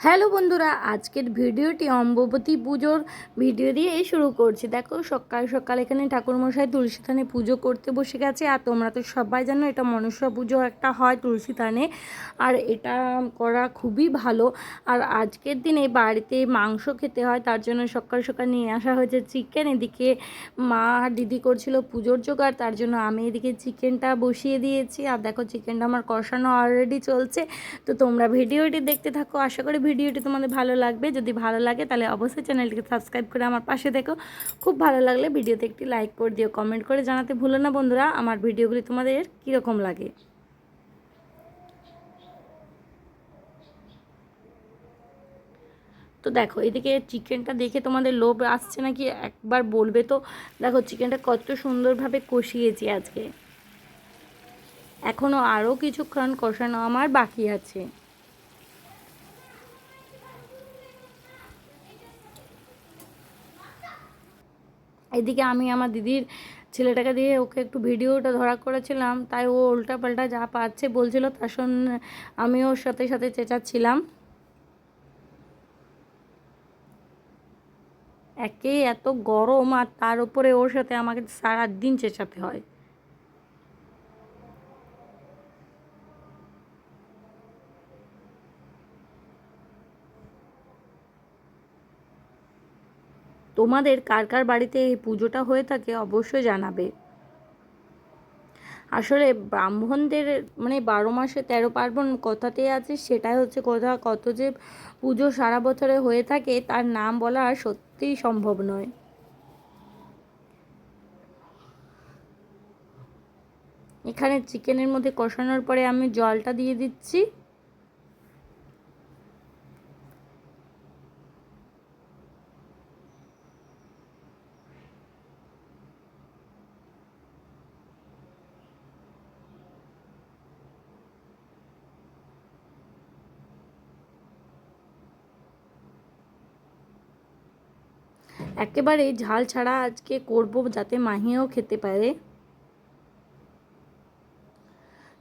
Hello বন্ধুরা, আজকের ভিডিওটি অম্ববতী পুজোর ভিডিও দিয়েই শুরু করছি। দেখো, সকাল সকাল এখানে ঠাকুরমশাই তুলসী থানে পুজো করতে বসে গেছে, আর তোমরা তো সবাই জানো এটা মনসা পুজো একটা হয় তুলসী থানে, আর এটা করা খুবই ভালো। আর আজকের দিনে বাড়িতে মাংস খেতে হয়, তার জন্য সকাল সকাল নিয়ে আসা হয়েছে চিকেন। এদিকে মা আর দিদি করছিল পুজোর জোগাড়, তার জন্য আমি এদিকে চিকেনটা বসিয়ে দিয়েছি। আর দেখো, চিকেনটা আমার কষানো অলরেডি চলছে। তো তোমরা ভিডিওটি দেখতে থাকো, আশা করি ভিডিওটি তোমাদের ভালো লাগবে, যদি ভালো লাগে তাহলে অবশ্যই চ্যানেলটিকে সাবস্ক্রাইব করে আমার পাশে দেখো। খুব ভালো লাগলে ভিডিওতে একটি লাইক করে দিও, কমেন্ট করে জানাতে ভুলো না বন্ধুরা, আমার ভিডিওগুলি তোমাদের কীরকম লাগে? তো দেখো, এদিকে চিকেনটা দেখে তোমাদের লোভ আসছে নাকি? একবার বলবে তো। দেখো, চিকেনটা কত সুন্দরভাবে কষিয়েছি আজকে। এখনও আরও কিছুক্ষণ কষানো আমার বাকি আছে। এদিকে আমি আমার দিদির ছেলেটাকে দিয়ে ওকে একটু ভিডিওটা ধরা করেছিলাম, তাই ও উল্টা পাল্টা যা পাচ্ছে বলছিল তার সঙ্গে আমি ওর সাথে সাথে চেঁচাচ্ছিলাম। একে এত গরম আর তার উপরে ওর সাথে আমাকে সারাদিন চেঁচাতে হয়। তোমাদের কার কার বাড়িতে এই পুজোটা হয়ে থাকে অবশ্যই জানাবে। আসলে ব্রাহ্মণদের মানে বারো মাসে তেরো পার্বণ কথাতেই আছে, সেটাই হচ্ছে কথা। কত যে পুজো সারা বছরে হয়ে থাকে, তার নাম বলা সত্যিই সম্ভব নয়। এখানে চিকেনের মধ্যে কষানোর পরে আমি জলটা দিয়ে দিচ্ছি। একেবারে ঝাল ছাড়া আজকে করব যাতে মাহিও খেতে পারে।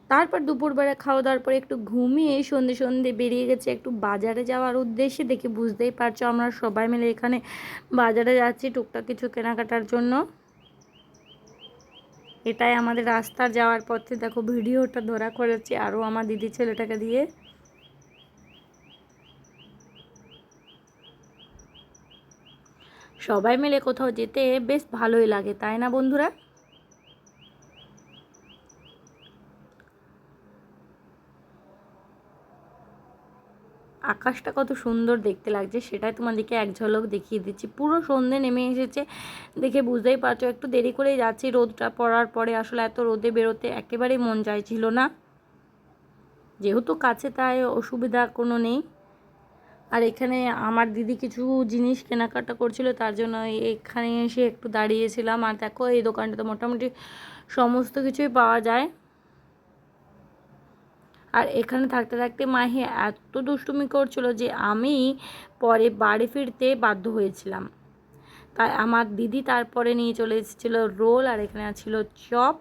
তারপর দুপুরবেলা খাওয়া দাওয়ার পরে একটু ঘুমিয়ে সন্ধে সন্ধে বেরিয়ে গেছে, একটু বাজারে যাওয়ার উদ্দেশ্যে দেখে বুঝতেই পারছ আমরা সবাই মিলে এখানে বাজারে যাচ্ছি টুকটাক কিছু কেনাকাটার জন্য। এটাই আমাদের রাস্তার যাওয়ার পথে। দেখো, ভিডিওটা ধরা করেছি আরও আমার দিদি ছেলেটাকে দিয়ে। সবাই মিলে কোথাও যেতে বেশ ভালোই লাগে, তাই না বন্ধুরা? আকাশটা কত সুন্দর দেখতে লাগছে, সেটাই তোমাদেরকে এক ঝলক দেখিয়ে দিচ্ছি। পুরো সন্ধে নেমে এসেছে দেখে বুঝতেই পারছ, একটু দেরি করেই যাচ্ছি, রোদটা পড়ার পরে আসলে এত রোদে বেরোতে একেবারেই মন চাইছিল না। যেহেতু কাছে, তাই অসুবিধা কোনো নেই। আর এখানে আমার দিদি কিছু জিনিস কেনাকাটা করছিল, তার জন্য এখানে এসে একটু দাঁড়িয়েছিলাম। আর দেখো, এই দোকানটাতে মোটামুটি সমস্ত কিছুই পাওয়া যায়। আর এখানে থাকতে থাকতে মাহি এত দুষ্টুমি করছিল যে আমি পরে বাড়ি ফিরতে বাধ্য হয়েছিলাম। তাই আমার দিদি তারপরে নিয়ে চলে এসেছিল রোল, আর এখানে ছিল চপ।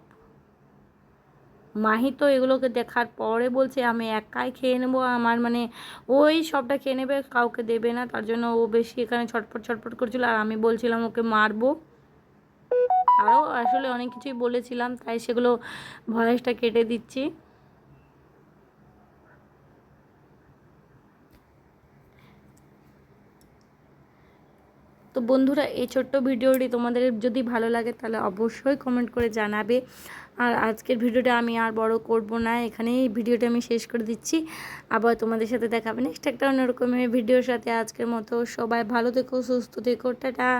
মাহি তো এগুলোকে দেখার পরে বলছে, আমি একাই খেয়ে নেব, আমার মানে ওই সবটা খেয়ে নেবে, কাউকে দেবে না। তার জন্য ও বেশি এখানে ছটপট ছটপট করছিল আর আমি বলছিলাম ওকে মারবো। আরও আসলে অনেক কিছুই বলেছিলাম, তাই সেগুলো ভয়েসটা কেটে দিচ্ছি। তো বন্ধুরা, এই ছোট্ট ভিডিওটি তোমাদের যদি ভালো লাগে তাহলে অবশ্যই কমেন্ট করে জানাবে। আর আজকের ভিডিওটা আমি আর বড় করব না, এখানেই ভিডিওটা আমি শেষ করে দিচ্ছি। আবার তোমাদের সাথে দেখাবে নেক্সট একটা অন্যরকমের ভিডিওর সাথে। আজকের মতো সবাই ভালো থেকো, সুস্থ থেকো, টাটা।